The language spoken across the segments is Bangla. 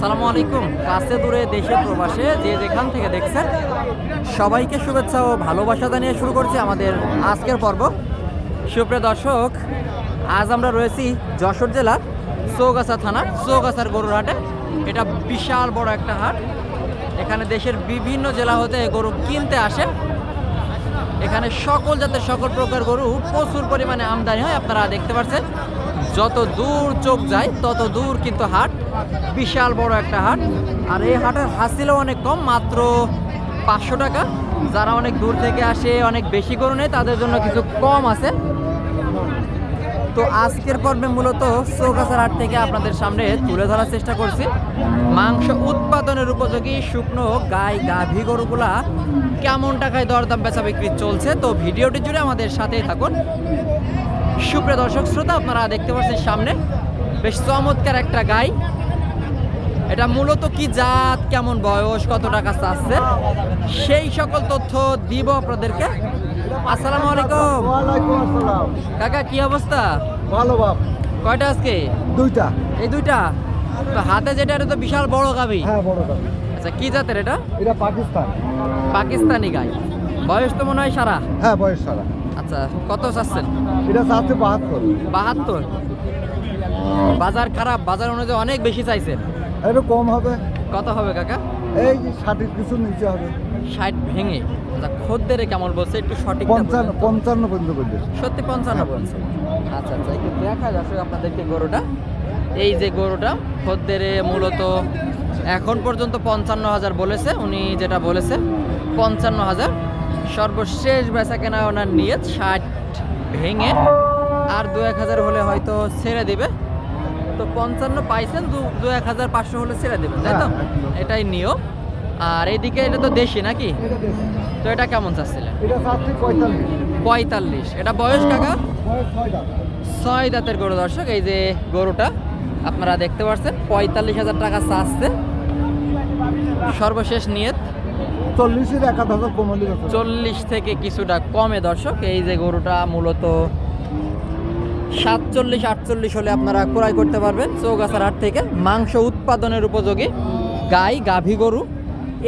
আসসালামু আলাইকুম। কাছে দূরে, দেশে প্রবাসে, যে যেখান থেকে দেখছেন, সবাইকে শুভেচ্ছা ও ভালোবাসা জানিয়ে শুরু করছি আমাদের আজকের পর্ব। সুপ্রিয় দর্শক, আজ আমরা রয়েছি যশোর জেলার চৌগাছা থানার চৌগাছার গরুর হাটে এটা বিশাল বড় একটা হাট। এখানে দেশের বিভিন্ন জেলা হতে গরু কিনতে আসে। এখানে সকল জাতের, সকল প্রকার গরু প্রচুর পরিমাণে আমদানি হয়, আপনারা দেখতে পাচ্ছেন। যত দূর চোখ যায়, তত দূর কিন্তু হাট। বিশাল বড় একটা হাট। আর এই হাটের হাসিলও অনেক কম, মাত্র পাঁচশো টাকা। যারা অনেক দূর থেকে আসে, অনেক বেশি করে নেয়, তাদের জন্য কিছু কম আছে। তো আজকের পর্বে মূলত চৌকাছার হাট থেকে আপনাদের সামনে তুলে ধরার চেষ্টা করছি। মাংস উৎপাদনের উপযোগী শুকনো গাই গাভী গরুগুলা কেমন টাকায় দরদাম বেচা বিক্রি চলছে, তো ভিডিওটি জুড়ে আমাদের সাথেই থাকুন। সুপ্রিয় দর্শক শ্রোতা আপনারা দেখতে পাচ্ছেন সামনে বেশ চমৎকার একটা গাই। এটা মূলত কি জাত কেমন বয়স কত টাকা চাচ্ছে সেই সকল তথ্য দিব আপনাদেরকে। আসসালামু আলাইকুম। কাকা কি অবস্থা? ভালো বাপ। কয়টা আজকে? দুইটা। এই দুইটা? তো হাতে যেটা এটা তো বিশাল বড় গাবি। হ্যাঁ বড় দাম আচ্ছা কি জাতের এটা? এটা পাকিস্তান। পাকিস্তানি গাই। বয়স তো মনে হয় সারা। হ্যাঁ বয়স সারা। আচ্ছা কত চাচ্ছেন? এটা চাচ্ছে বাহাত্তর। বাহাত্তর? বাজার খারাপ বাজার অনুযায়ী অনেক বেশি চাইছেন। একটু কম হবে। কত হবে কাকা? এই ষাটের কিছু নিচে হবে। ষাট ভেঙে। আচ্ছা খদ্দের কেমন বলছে? একটু সঠিক পঞ্চান্ন পঞ্চান্ন পর্যন্ত করবে সত্যি পঞ্চান্ন বলছে। আচ্ছা আচ্ছা একটু দেখা যাচ্ছে আপনাদেরকে গরুটা। এই যে গরুটা খদ্দের মূলত এখন পর্যন্ত পঞ্চান্ন হাজার বলেছে। উনি যেটা বলেছে পঞ্চান্ন হাজার সর্বশেষ বেচা কেনা ওনার নিয়ে ষাট ভেঙে আর দু এক হাজার হলে হয়তো ছেড়ে দিবে। তো পঞ্চান্ন পাইছেন দু দু এক হাজার পাঁচশো হলে ছেড়ে দেবে তাই তো? হ্যাঁ, এটাই নিয়ম। আর এইদিকে এটা তো দেশি নাকি? তো এটা কেমন চাচ্ছিলেন? পঁয়তাল্লিশ। এটা বয়স কাকা? ছয় ছয় দাঁতের গরু দর্শক এই যে গরুটা আপনারা দেখতে পাচ্ছেন পঁয়তাল্লিশ হাজার টাকা চাচ্ছে। সর্বশেষ নিয়ত চল্লিশ থেকে কিছুটা কমে দর্শক। এই যে গরুটা মূলত সাতচল্লিশ, আটচল্লিশ হলে আপনারা ক্রয় করতে পারবেন চৌগাছার হাট থেকে। মাংস উৎপাদনের উপযোগী গাই, গাভী গরু।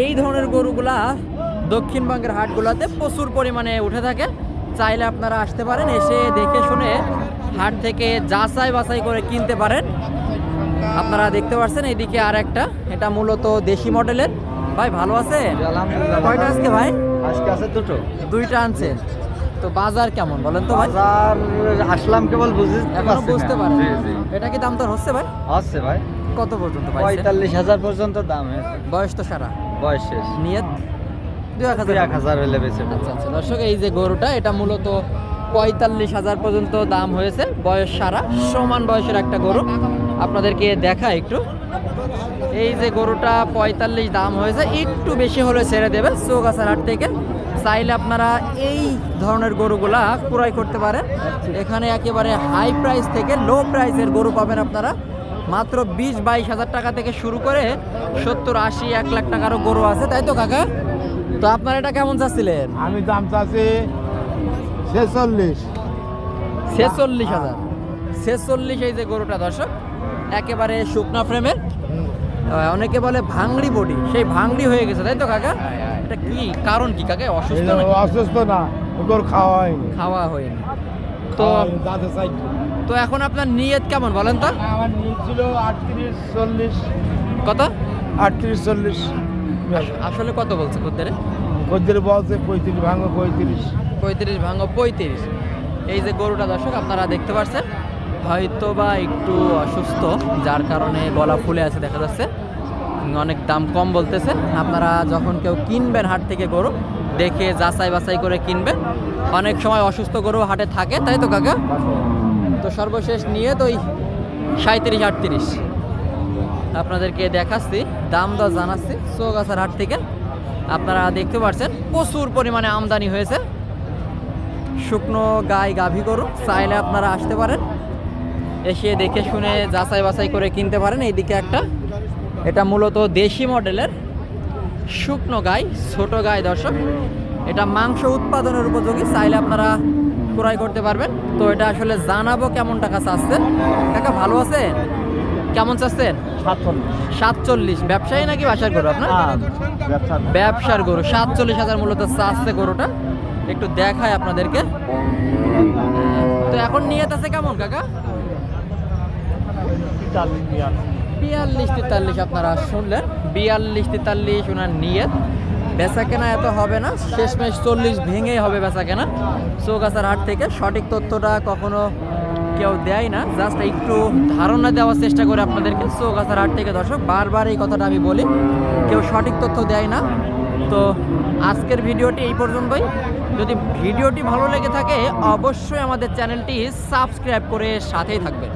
এই ধরনের গরুগুলা দক্ষিণবঙ্গের হাটগুলোতে প্রচুর পরিমাণে উঠে থাকে। চাইলে আপনারা আসতে পারেন, এসে দেখে শুনে হাট থেকে যাচাই বাছাই করে কিনতে পারেন। আপনারা দেখতে পাচ্ছেন এইদিকে আর একটা এটা মূলত দেশি মডেলের। ভাই ভালো আছে কয়টা আজকে ভাই? আজকে আছে দুটো। দুইটা আনছেন। তো বাজার কেমন বলেন তো ভাই? বাজার আসলাম কেবল বুঝি বুঝতে পারেন। এটা কি দাম তোর হচ্ছে ভাই? আছে ভাই। কত পর্যন্ত পঁয়তাল্লিশ হাজার পর্যন্ত দাম বয়স তো সারা। বয়স শেষ। নিয়ত? দুই এক হাজার। এক হাজার হলে বেঁচে আচ্ছা আচ্ছা। দর্শক এই যে গরুটা এটা মূলত পঁয়তাল্লিশ হাজার পর্যন্ত দাম হয়েছে। বয়স সারা, সমান বয়সের একটা গরু। আপনাদেরকে দেখা একটু। এই যে গরুটা পঁয়তাল্লিশ দাম হয়েছে, একটু বেশি হলে ছেড়ে দেবে চৌগাছার হাট থেকে। চাইলে আপনারা এই ধরনের গরুগুলা ক্রয় করতে পারেন। এখানে একেবারে হাই প্রাইস থেকে লো প্রাইসের গরু পাবেন আপনারা। মাত্র বিশ বাইশ হাজার টাকা থেকে শুরু করে সত্তর আশি, এক লাখ টাকারও গরু আছে। তাই তো কাকা? তো আপনার এটা কেমন চাচ্ছিলেন? আমি দাম চাচ্ছি ছেচল্লিশ। ছেচল্লিশ হাজার। ছেচল্লিশ এই যে গরুটা দর্শক একেবারে শুকনা ফ্রেমের। অনেকে বলে ভাঙড়ি বডি সেই ভাঙড়ি হয়ে গেছে তাই তো কাকা? এটা কি কারণ কি কাকা? অসুস্থ? অসুস্থ না ওর খাওয়া হয়নি। খাওয়া হয়নি। তো তো এখন আপনার নিয়ত কেমন বলেন তো? আমার নিয়ে ছিল আটত্রিশ চল্লিশ। কত? আটত্রিশ চল্লিশ। আসলে কত বলছে খদ্দের? খদ্দের বলছে পঁয়ত্রিশ ভাঙো পঁয়ত্রিশ। পঁয়ত্রিশ ভাঙো পঁয়ত্রিশ। এই যে গরুটা, দর্শক, আপনারা দেখতে পাচ্ছেন হয়তো বা একটু অসুস্থ, যার কারণে গলা ফুলে আছে, দেখা যাচ্ছে। অনেক দাম কম বলতেছে। আপনারা যখন কেউ কিনবেন হাট থেকে গরু, দেখে যাচাই বাছাই করে কিনবেন। অনেক সময় অসুস্থ গরু হাটে থাকে, তাই তো, কাকা? তো সর্বশেষ নিয়ে তো ওই সাঁত্রিশ আটত্রিশ। আপনাদেরকে দেখাচ্ছি, দাম দর জানাচ্ছি, চৌগাছার হাট থেকে। আপনারা দেখতে পাচ্ছেন প্রচুর পরিমাণে আমদানি হয়েছে। শুকনো গাই গাভী গরু চাইলে আপনারা আসতে পারেন। এসে দেখে শুনে যাচাই বাছাই করে কিনতে পারেন এইদিকে একটা। এটা মূলত দেশি মডেলের শুকনো গাই ছোট গাই দর্শক। এটা মাংস উৎপাদনের উপযোগী চাইলে আপনারা ক্রয় করতে পারবেন। তো এটা আসলে জানাব কেমন টাকা চাচ্ছে। কাকা ভালো আছে কেমন চাচ্ছেন? সাতচল্লিশ। সাতচল্লিশ। ব্যবসায়ী নাকি বাসার গরু আপনার? ব্যবসার গরু। সাতচল্লিশ হাজার মূলত চাচ্ছে গরুটা। একটু দেখায় আপনাদেরকে। তো এখন নিয়ত আছে কেমন, কাকা? বিয়াল্লিশ তেতাল্লিশ আপনারা শুনলেন। বিয়াল্লিশ তেতাল্লিশ ওনার নিয়ত। বেচা কেনা এত হবে না, শেষমেশ চল্লিশ ভেঙেই হবে বেচা কেনা চৌগাছার হাট থেকে সঠিক তথ্যটা কখনো কেউ দেয় না। জাস্ট একটু ধারণা দেওয়ার চেষ্টা করে আপনাদেরকে। চৌগাছার হাট থেকে দর্শক, বারবার এই কথাটা আমি বলি, কেউ সঠিক তথ্য দেয় না। তো আজকের ভিডিওটি এই পর্যন্তই। যদি ভিডিওটি ভালো লেগে থাকে, অবশ্যই আমাদের চ্যানেলটি সাবস্ক্রাইব করে সাথেই থাকবেন।